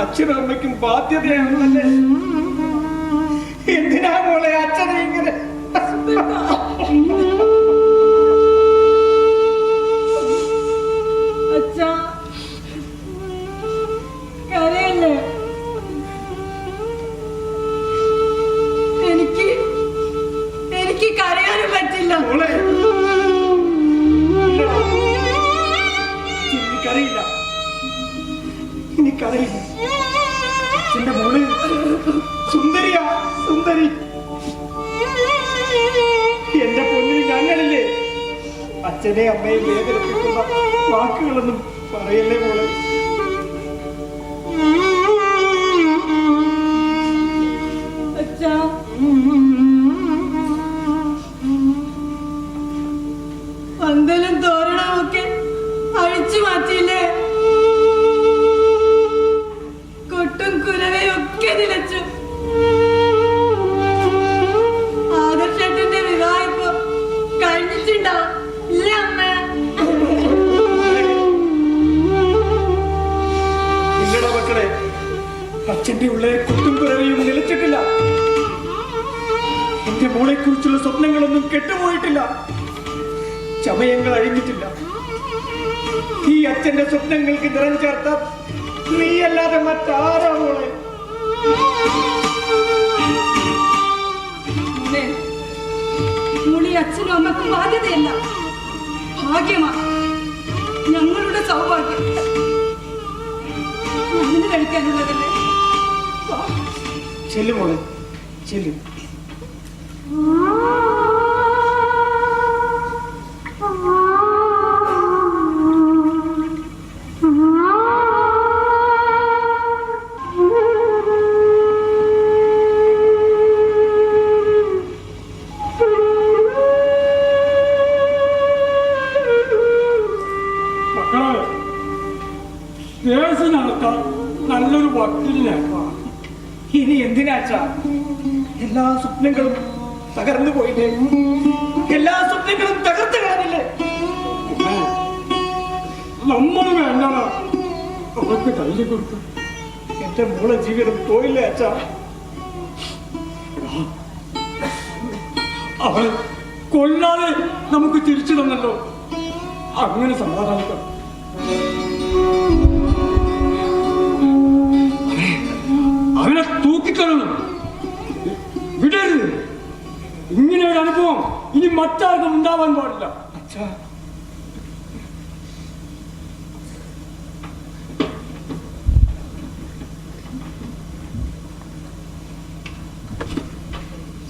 അച്ഛനും അമ്മയ്ക്കും ബാധ്യതയാണല്ലേ? എന്തിനാ മോളെ അച്ഛനെ ഇങ്ങനെ എനിക്ക് എനിക്ക് കരയാനും പറ്റില്ല. മോളെ എനിക്കറിയില്ല എനിക്കറിയില്ല എന്റെ മോൾ സുന്ദരിയാ സുന്ദരി. എന്റെ പൊന്നിൽ ഞങ്ങളില്ലേ? അച്ഛനെ അമ്മയെ വേദനിപ്പിക്കുന്ന വാക്കുകളൊന്നും പറയല്ലേ മോളെ. അച്ഛന്റെ ഉള്ളിലെ കുത്തും പിറവിയും നിലച്ചിട്ടില്ല. എന്റെ മോളെ കുറിച്ചുള്ള സ്വപ്നങ്ങളൊന്നും കെട്ടുപോയിട്ടില്ല. ചമയങ്ങൾ അഴിഞ്ഞിട്ടില്ല. ഈ അച്ഛന്റെ സ്വപ്നങ്ങൾക്ക് നിറം ചേർത്ത നീയല്ലാതെ മറ്റാരാ മോളെ? മോളി അച്ഛനും അമ്മക്കും ബാധ്യതയല്ല. ഭാഗ്യമാണ് ഞങ്ങളുടെ സൗഭാഗ്യം. കഴിക്കാനുള്ളതല്ലേ. ചെല്ലു മോളെ ചെല്ലു മക്കളെ കേസ് നടത്താൻ നല്ലൊരു വക്കീലിനെ. ഇനി എന്തിനാച്ച എല്ലാ സ്വപ്നങ്ങളും തകർന്നു പോയില്ലേ? എല്ലാ സ്വപ്നങ്ങളും തകർത്ത് കളഞ്ഞില്ലേ? നമ്മൾ വേണ്ടടാ. അവർക്ക് തല്ലി കൊടുത്തു എന്റെ മോളെ ജീവിതം പോയില്ലേ അച്ഛ? അവൾ കൊല്ലാതെ നമുക്ക് തിരിച്ചു തന്നല്ലോ. അങ്ങനെ സമാധാനിക്കാം. അവനെ തൂക്കിക്കൊള്ളണം വിടരുത്. ഇങ്ങനെ ഒരു അനുഭവം ഇനി മറ്റാർക്കും ഉണ്ടാവാൻ പാടില്ല. അച്ഛാ.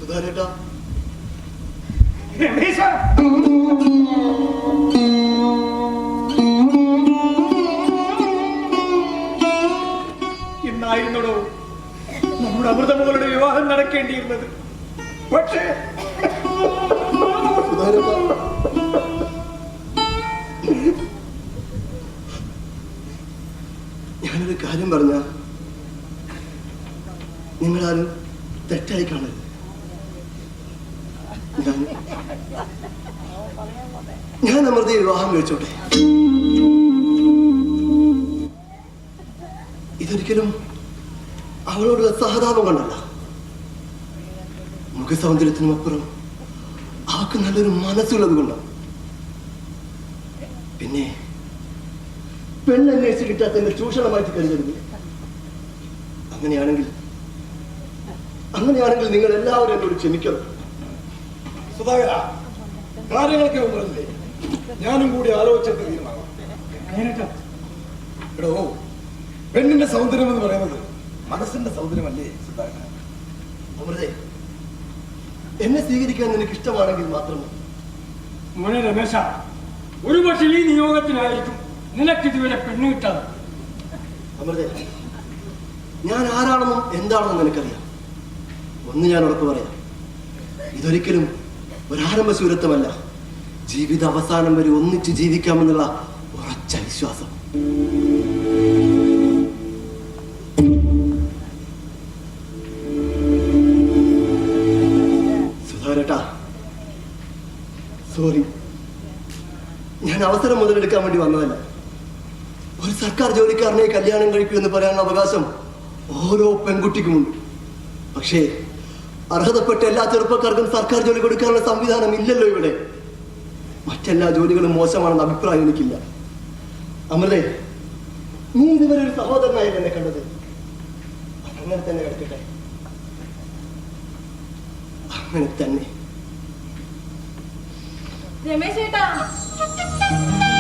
സുധാരേട്ടാ. ഇന്നായിരുന്നടോ? നമ്മുടെ അമൃതമകളുടെ വിവാഹം നടക്കേണ്ടിയിരുന്നത്. പക്ഷേ ഞാനൊരു കാര്യം പറഞ്ഞ നിങ്ങളാരും തെറ്റായി കാണരുത്. ഞാൻ അമൃത വിവാഹം കഴിച്ചോട്ടെ. ഇതൊരിക്കലും അവളോടുള്ള സഹതാപം കണ്ടല്ല. മുഖസൗന്ദര്യത്തിനും അപ്പുറം അവക്ക് നല്ലൊരു മനസ്സുള്ളത് കൊണ്ടാണ് പിന്നെ പെണ്ണന്വേഷിച്ച് കിട്ടാത്തതിന്റെ ചൂഷണമായിട്ട് കരുതരുത്. അങ്ങനെയാണെങ്കിൽ അങ്ങനെയാണെങ്കിൽ നിങ്ങൾ എല്ലാവരും എന്നോട് ക്ഷമിക്കണം. സുധാകര കാര്യങ്ങളൊക്കെ ഒന്നുമല്ലേ ഞാനും കൂടി ആലോചിച്ചിട്ട് തീരുമാനം. എടോ പെണ്ണിന്റെ സൗന്ദര്യം എന്ന് പറയുന്നത് മനസ്സിന്റെ സൗന്ദര്യമല്ലേ സുധാകര അമൃതേ എന്നെ സ്വീകരിക്കാൻ നിനക്ക് ഇഷ്ടമാണെങ്കിൽ മാത്രം മതി. മോനെ രമേശ ഒരു പക്ഷേ ഈ നിയോഗത്തിനായിരിക്കും നിനക്കിതുവരെ പെണ്ണ് കിട്ടാതെ. അമൃതേ ഞാൻ ആരാണെന്നും എന്താണെന്നും നിനക്കറിയാം. ഒന്ന് ഞാൻ ഉറപ്പ് പറയാം. ഇതൊരിക്കലും ഒരാരംഭ ശൂരത്വമല്ല ജീവിത അവസാനം വരെ ഒന്നിച്ച് ജീവിക്കാമെന്നുള്ള ഉറച്ച വിശ്വാസം. സോറി. ഞാൻ അവസരം മുതലെടുക്കാൻ വേണ്ടി വന്നതല്ല. ഒരു സർക്കാർ ജോലിക്കാരനെ കല്യാണം കഴിക്കൂ എന്ന് പറയാനുള്ള അവകാശം ഓരോ പെൺകുട്ടിക്കുമുണ്ട് പക്ഷേ അർഹതപ്പെട്ട എല്ലാ ചെറുപ്പക്കാർക്കും സർക്കാർ ജോലി കൊടുക്കാനുള്ള സംവിധാനം ഇല്ലല്ലോ ഇവിടെ. മറ്റെല്ലാ ജോലികളും മോശമാണെന്ന അഭിപ്രായം എനിക്കില്ല. അമൃതേ നീ ഇതുവരെ ഒരു സഹോദരനായി എന്നെ കണ്ടത്. അങ്ങനെ തന്നെ കിടക്കട്ടെ. അങ്ങനെ തന്നെ. രമേശ് ചേട്ടാ രമേശ